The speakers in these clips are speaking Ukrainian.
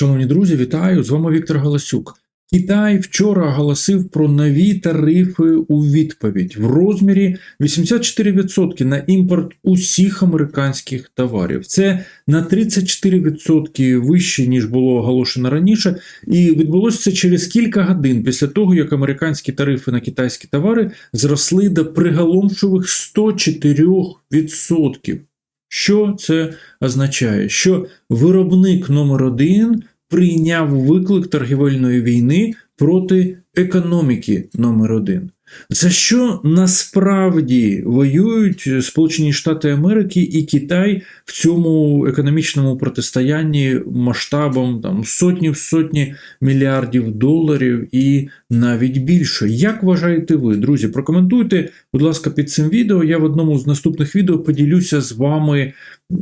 Шановні друзі, вітаю! З вами Віктор Галасюк. Китай вчора оголосив про нові тарифи у відповідь в розмірі 84% на імпорт усіх американських товарів. Це на 34% вище ніж було оголошено раніше, і відбулося це через кілька годин після того, як американські тарифи на китайські товари зросли до приголомшових 104%. Що це означає? Що виробник номер один прийняв виклик торгівельної війни проти економіки номер один. За що насправді воюють Сполучені Штати Америки і Китай в цьому економічному протистоянні масштабом там сотні в сотні мільярдів доларів і навіть більше. Як вважаєте ви, друзі? Прокоментуйте, будь ласка, під цим відео. Я в одному з наступних відео поділюся з вами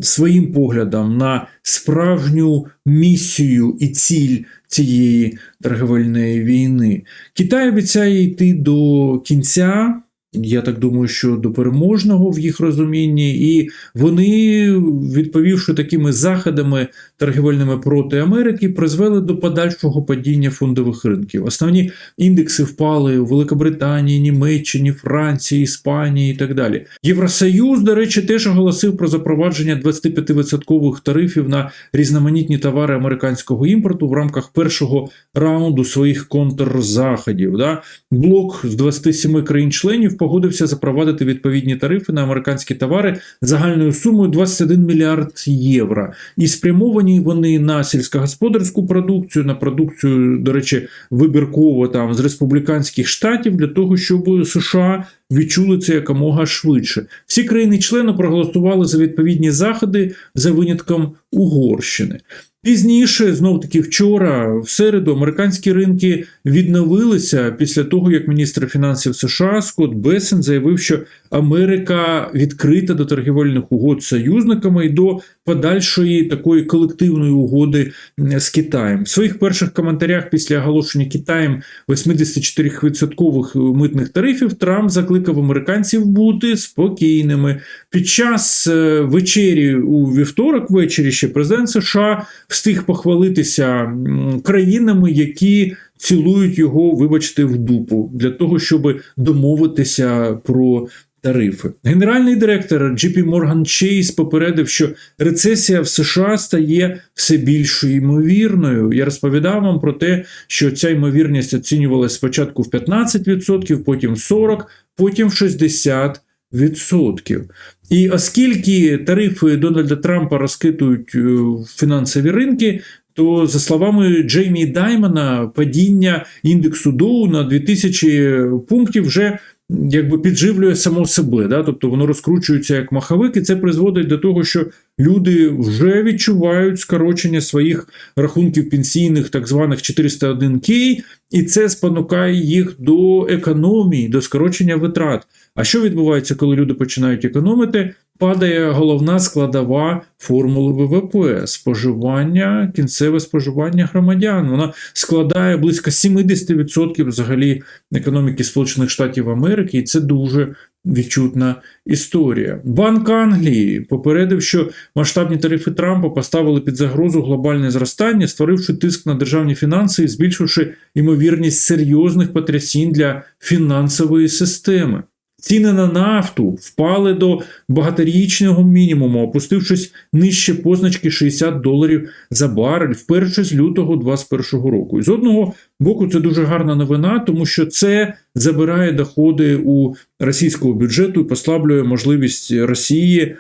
своїм поглядом на справжню місію і ціль цієї торговельної війни. Китай обіцяє йти до кінця. Я так думаю, що до переможного в їх розумінні, і вони, відповівши такими заходами торгівельними проти Америки, призвели до подальшого падіння фондових ринків. Основні індекси впали у Великобританії, Німеччині, Франції, Іспанії і так далі. Євросоюз, до речі, теж оголосив про запровадження 25% тарифів на різноманітні товари американського імпорту в рамках першого раунду своїх контрзаходів. Да? Блок з 27 країн-членів погодився запровадити відповідні тарифи на американські товари загальною сумою 21 мільярд євро. І спрямовані вони на сільськогосподарську продукцію, на продукцію, до речі, вибірково там з республіканських штатів для того, щоб США відчули це якомога швидше. Всі країни-члени проголосували за відповідні заходи за винятком Угорщини. Пізніше, знов таки вчора, в середу, американські ринки відновилися після того, як міністр фінансів США Скотт Бесен заявив, що Америка відкрита до торгівельних угод з союзниками і до подальшої такої колективної угоди з Китаєм. В своїх перших коментарях після оголошення Китаєм 84% митних тарифів Трамп закликав американців бути спокійними. Під час е, вечері у вівторок, ввечері ще президент США встиг похвалитися країнами, які цілують його, вибачте, в дупу для того, щоб домовитися про. Тарифи. Генеральний директор JP Morgan Chase попередив, що рецесія в США стає все більш ймовірною. Я розповідав вам про те, що ця ймовірність оцінювалася спочатку в 15%, потім в 40%, потім в 60%. І оскільки тарифи Дональда Трампа розкитують фінансові ринки, то, за словами Джеймі Даймона, падіння індексу Доу на 2000 пунктів вже якби підживлює само себе, да? тобто воно розкручується як маховик, і це призводить до того, що люди вже відчувають скорочення своїх рахунків пенсійних, так званих 401к, і це спонукає їх до економії, до скорочення витрат. А що відбувається, коли люди починають економити? Падає головна складова формули ВВП споживання, кінцеве споживання громадян. Вона складає близько 70% взагалі економіки Сполучених Штатів Америки, і це дуже відчутна історія. Банк Англії попередив, що масштабні тарифи Трампа поставили під загрозу глобальне зростання, створивши тиск на державні фінанси і збільшивши ймовірність серйозних потрясінь для фінансової системи. Ціни на нафту впали до багаторічного мінімуму, опустившись нижче позначки 60 доларів за барель вперше з лютого 2021 року. І з одного боку, це дуже гарна новина, тому що це забирає доходи у російського бюджету і послаблює можливість Росії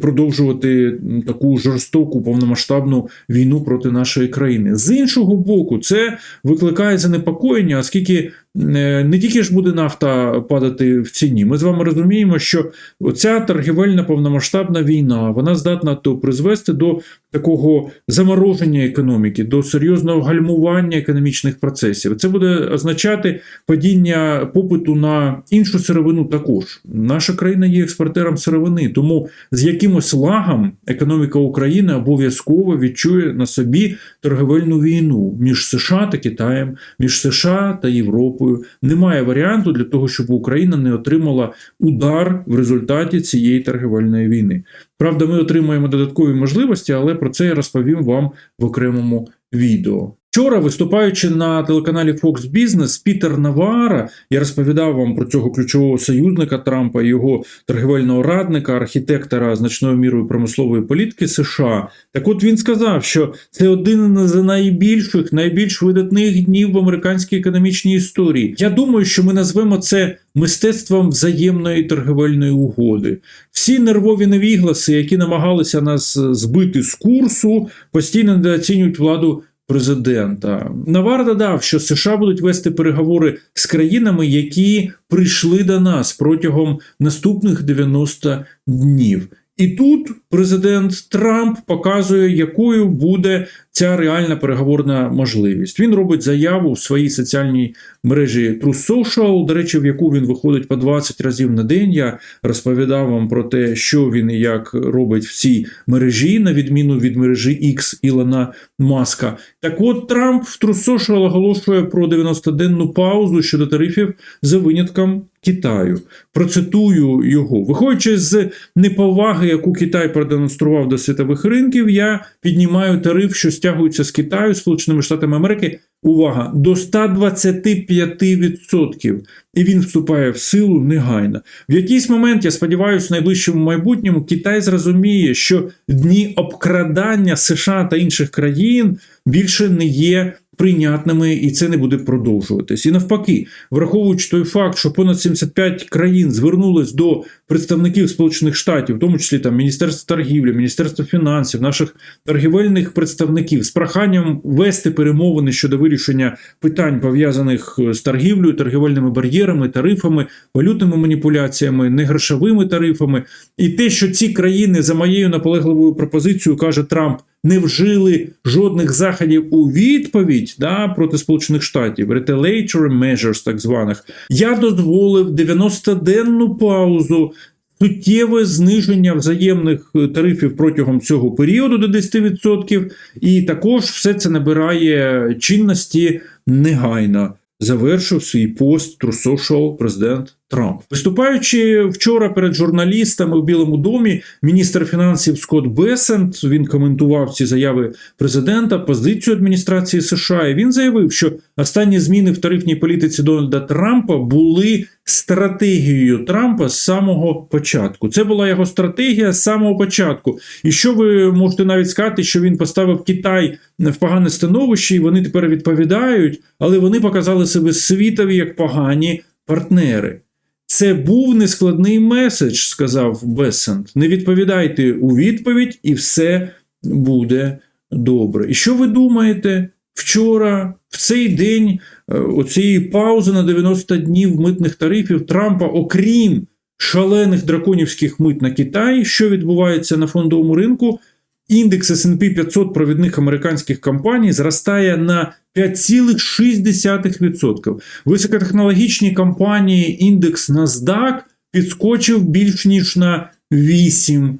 продовжувати таку жорстоку повномасштабну війну проти нашої країни. З іншого боку, це викликає занепокоєння, оскільки не тільки ж буде нафта падати в ціні. Ми з вами розуміємо, що ця торгівельна повномасштабна війна вона здатна то призвести до такого замороження економіки, до серйозного гальмування економічних процесів. Це буде означати падіння попиту на іншу сировину. Також наша країна є експортером сировини, тому з якимось лагом економіка України обов'язково відчує на собі торговельну війну між США та Китаєм, між США та Європою. Немає варіанту для того, щоб Україна не отримала удар в результаті цієї торгівельної війни. Правда, ми отримаємо додаткові можливості, але про це я розповім вам в окремому відео. Вчора, виступаючи на телеканалі Fox Business, Пітер Навара, я розповідав вам про цього ключового союзника Трампа, його торгівельного радника, архітектора значною мірою промислової політики США. Так от він сказав, що це один з найбільших, найбільш видатних днів в американській економічній історії. Я думаю, що ми назвемо це мистецтвом взаємної торгівельної угоди. Всі нервові невігласи, які намагалися нас збити з курсу, постійно недооцінюють владу президента. Навар додав, що США будуть вести переговори з країнами, які прийшли до нас протягом наступних 90 днів. І тут президент Трамп показує, якою буде ця реальна переговорна можливість. Він робить заяву в своїй соціальній мережі True Social, до речі, в яку він виходить по 20 разів на день. Я розповідав вам про те, що він і як робить в цій мережі, на відміну від мережі X Ілона Маска. Так от Трамп в True Social оголошує про 90-денну паузу щодо тарифів за винятком Китаю. Процитую його. Виходячи з неповаги, яку Китай продемонстрував до світових ринків, я піднімаю тариф, що стягується з Китаю, Сполученими Штатами Америки. Увага до 125%. І він вступає в силу негайно. В якийсь момент, я сподіваюся, в найближчому майбутньому Китай зрозуміє, що дні обкрадання США та інших країн більше не є прийнятними, і це не буде продовжуватись. І навпаки, враховуючи той факт, що понад 75 країн звернулись до представників Сполучених Штатів, в тому числі там Міністерства торгівлі, Міністерства фінансів, наших торгівельних представників, з проханням вести перемовини щодо вирішення питань пов'язаних з торгівлею, торгівельними бар'єрами, тарифами, валютними маніпуляціями, негрошовими тарифами, і те, що ці країни за моєю наполегливою пропозицією каже Трамп не вжили жодних заходів у відповідь да, проти Сполучених Штатів, retaliatory measures так званих, я дозволив 90-денну паузу. Суттєве зниження взаємних тарифів протягом цього періоду до 10%, і також все це набирає чинності негайно. Завершив свій пост Social президент Трамп. Виступаючи вчора перед журналістами в Білому домі, міністр фінансів Скотт Бесент він коментував ці заяви президента, позицію адміністрації США. і Він заявив, що останні зміни в тарифній політиці Дональда Трампа були стратегією Трампа з самого початку. Це була його стратегія з самого початку. І що ви можете навіть сказати, що він поставив Китай в погане становище, і вони тепер відповідають, але вони показали себе світові як погані партнери. Це був нескладний меседж, сказав Бесент. Не відповідайте у відповідь, і все буде добре. І що ви думаєте? Вчора, в цей день, оцієї паузи на 90 днів митних тарифів Трампа, окрім шалених драконівських мит на Китай, що відбувається на фондовому ринку, індекс S&P 500 провідних американських компаній зростає на 5,6%. Високотехнологічні компанії індекс NASDAQ підскочив більш ніж на 8%.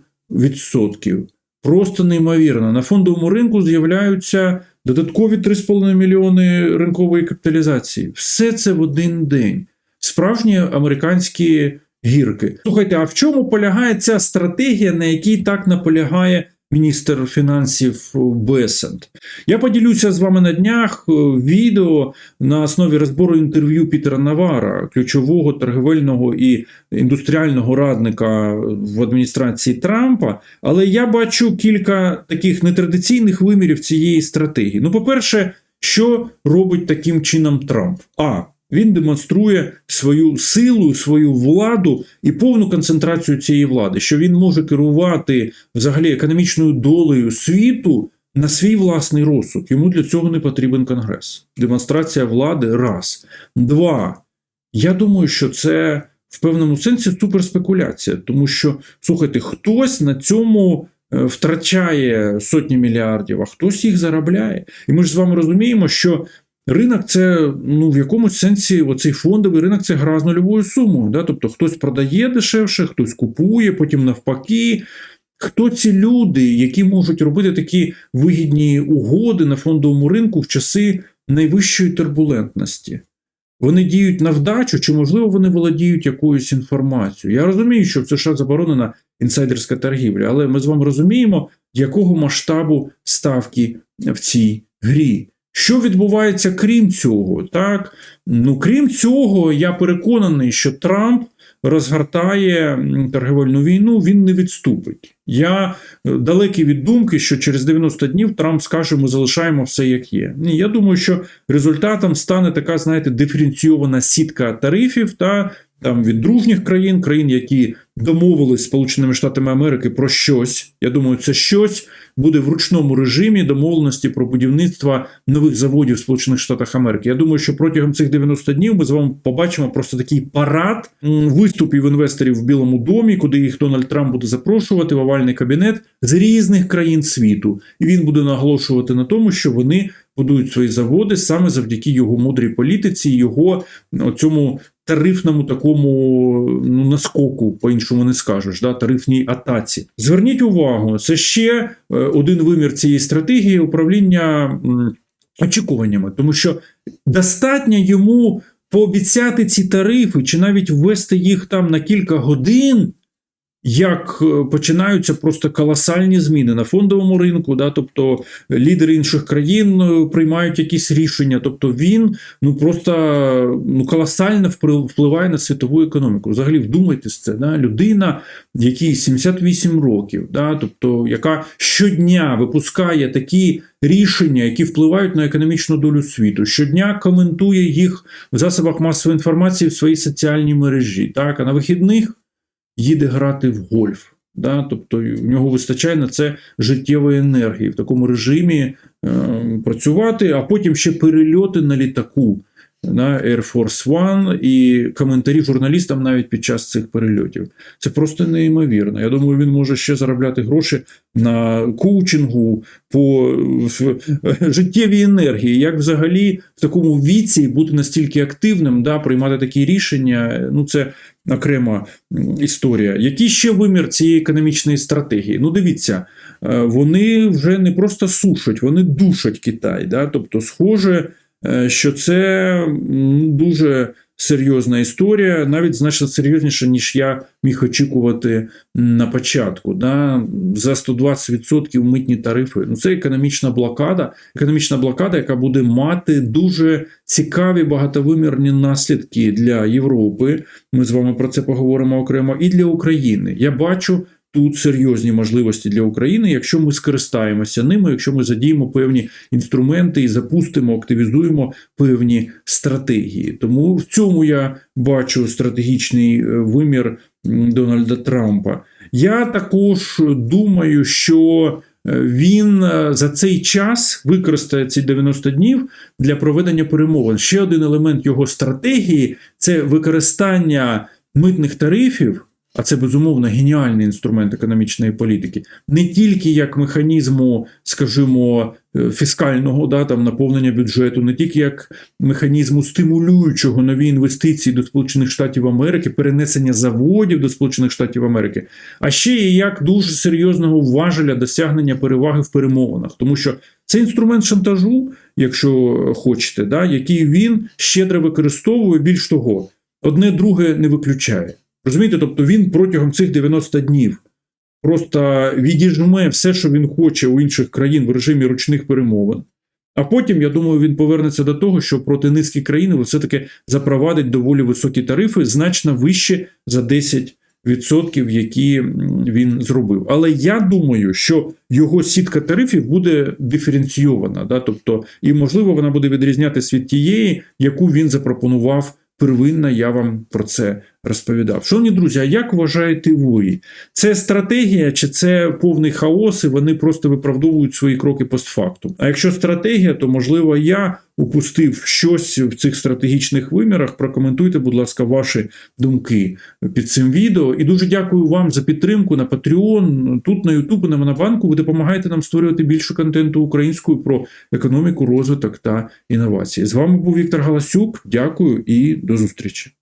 Просто неймовірно. На фондовому ринку з'являються додаткові 3,5 мільйони ринкової капіталізації. Все це в один день. Справжні американські гірки. Слухайте, а в чому полягає ця стратегія, на якій так наполягає міністр фінансів Бесент. Я поділюся з вами на днях відео на основі розбору інтерв'ю Пітера Навара, ключового торговельного і індустріального радника в адміністрації Трампа. Але я бачу кілька таких нетрадиційних вимірів цієї стратегії. Ну, по-перше, що робить таким чином Трамп? А. Він демонструє свою силу, свою владу і повну концентрацію цієї влади, що він може керувати взагалі економічною долею світу на свій власний розсуд. Йому для цього не потрібен конгрес. Демонстрація влади раз. Два. Я думаю, що це в певному сенсі суперспекуляція, тому що, слухайте, хтось на цьому. Втрачає сотні мільярдів, а хтось їх заробляє. І ми ж з вами розуміємо, що Ринок це ну в якомусь сенсі оцей фондовий ринок це гра з нульовою сумою. Да? Тобто хтось продає дешевше, хтось купує, потім навпаки. Хто ці люди, які можуть робити такі вигідні угоди на фондовому ринку в часи найвищої турбулентності? Вони діють на вдачу, чи, можливо, вони володіють якоюсь інформацією. Я розумію, що в США заборонена інсайдерська торгівля, але ми з вами розуміємо, якого масштабу ставки в цій грі. Що відбувається крім цього? Так? Ну, крім цього, я переконаний, що Трамп розгортає м, торгівельну війну, він не відступить. Я е, далекий від думки, що через 90 днів Трамп скаже, ми залишаємо все як є. Ні, я думаю, що результатом стане така, знаєте, диференційована сітка тарифів та там від дружніх країн, країн, які домовились з Сполученими Штатами Америки про щось. Я думаю, це щось буде в ручному режимі домовленості про будівництво нових заводів в Сполучених Штатах Америки. Я думаю, що протягом цих 90 днів ми з вами побачимо просто такий парад виступів інвесторів в Білому домі, куди їх Дональд Трамп буде запрошувати в овальний кабінет з різних країн світу, і він буде наголошувати на тому, що вони будують свої заводи саме завдяки його мудрій політиці, його цьому тарифному такому ну, наскоку, по-іншому не скажеш, да, тарифній атаці. Зверніть увагу, це ще е, один вимір цієї стратегії управління очікуваннями, тому що достатньо йому пообіцяти ці тарифи чи навіть ввести їх там на кілька годин. Як е, починаються просто колосальні зміни на фондовому ринку, да, тобто лідери інших країн е, приймають якісь рішення, тобто він ну просто ну колосально впливає на світову економіку. Взагалі, вдумайтесь це, да, людина, якій 78 років, да, тобто яка щодня випускає такі рішення, які впливають на економічну долю світу, щодня коментує їх в засобах масової інформації в своїй соціальній мережі. Так, а на вихідних їде грати в гольф. Да? Тобто в нього вистачає на це життєвої енергії в такому режимі е, працювати, а потім ще перельоти на літаку на Air Force One і коментарі журналістам навіть під час цих перельотів. Це просто неймовірно. Я думаю, він може ще заробляти гроші на коучингу по життєвій енергії. Як взагалі в такому віці бути настільки активним, да, приймати такі рішення? Ну, це окрема історія. Який ще вимір цієї економічної стратегії? Ну, дивіться, е, вони вже не просто сушать, вони душать Китай. Да? Тобто, схоже, е, що це м, дуже серйозна історія, навіть значно серйозніша, ніж я міг очікувати на початку. Да? За 120% митні тарифи. Ну, це економічна блокада, економічна блокада, яка буде мати дуже цікаві багатовимірні наслідки для Європи. Ми з вами про це поговоримо окремо, і для України. Я бачу. Тут серйозні можливості для України, якщо ми скористаємося ними, якщо ми задіємо певні інструменти і запустимо, активізуємо певні стратегії. Тому в цьому я бачу стратегічний е, вимір Дональда Трампа. Я також думаю, що е, він е, за цей час використає ці 90 днів для проведення перемовин. Ще один елемент його стратегії це використання митних тарифів. А це безумовно геніальний інструмент економічної політики, не тільки як механізму, скажімо, е, фіскального да, там, наповнення бюджету, не тільки як механізму стимулюючого нові інвестиції до Сполучених Штатів Америки, перенесення заводів до Сполучених Штатів Америки, а ще і як дуже серйозного важеля досягнення переваги в перемовинах, тому що це інструмент шантажу, якщо хочете, да, який він щедро використовує. Більш того, одне друге не виключає. Розумієте, тобто він протягом цих 90 днів просто відіжме все, що він хоче у інших країн в режимі ручних перемовин. А потім, я думаю, він повернеться до того, що проти низки країн все-таки запровадить доволі високі тарифи, значно вище за 10%, які він зробив. Але я думаю, що його сітка тарифів буде диференційована, да? тобто, і можливо вона буде відрізнятися від тієї, яку він запропонував первинно. Я вам про це розповідав. Шановні друзі, а як вважаєте ви? Це стратегія чи це повний хаос, і вони просто виправдовують свої кроки постфактум? А якщо стратегія, то можливо я упустив щось в цих стратегічних вимірах. Прокоментуйте, будь ласка, ваші думки під цим відео. І дуже дякую вам за підтримку на Patreon. Тут на YouTube на Монобанку. Ви допомагаєте нам створювати більше контенту українською про економіку, розвиток та інновації. З вами був Віктор Галасюк. Дякую і до зустрічі.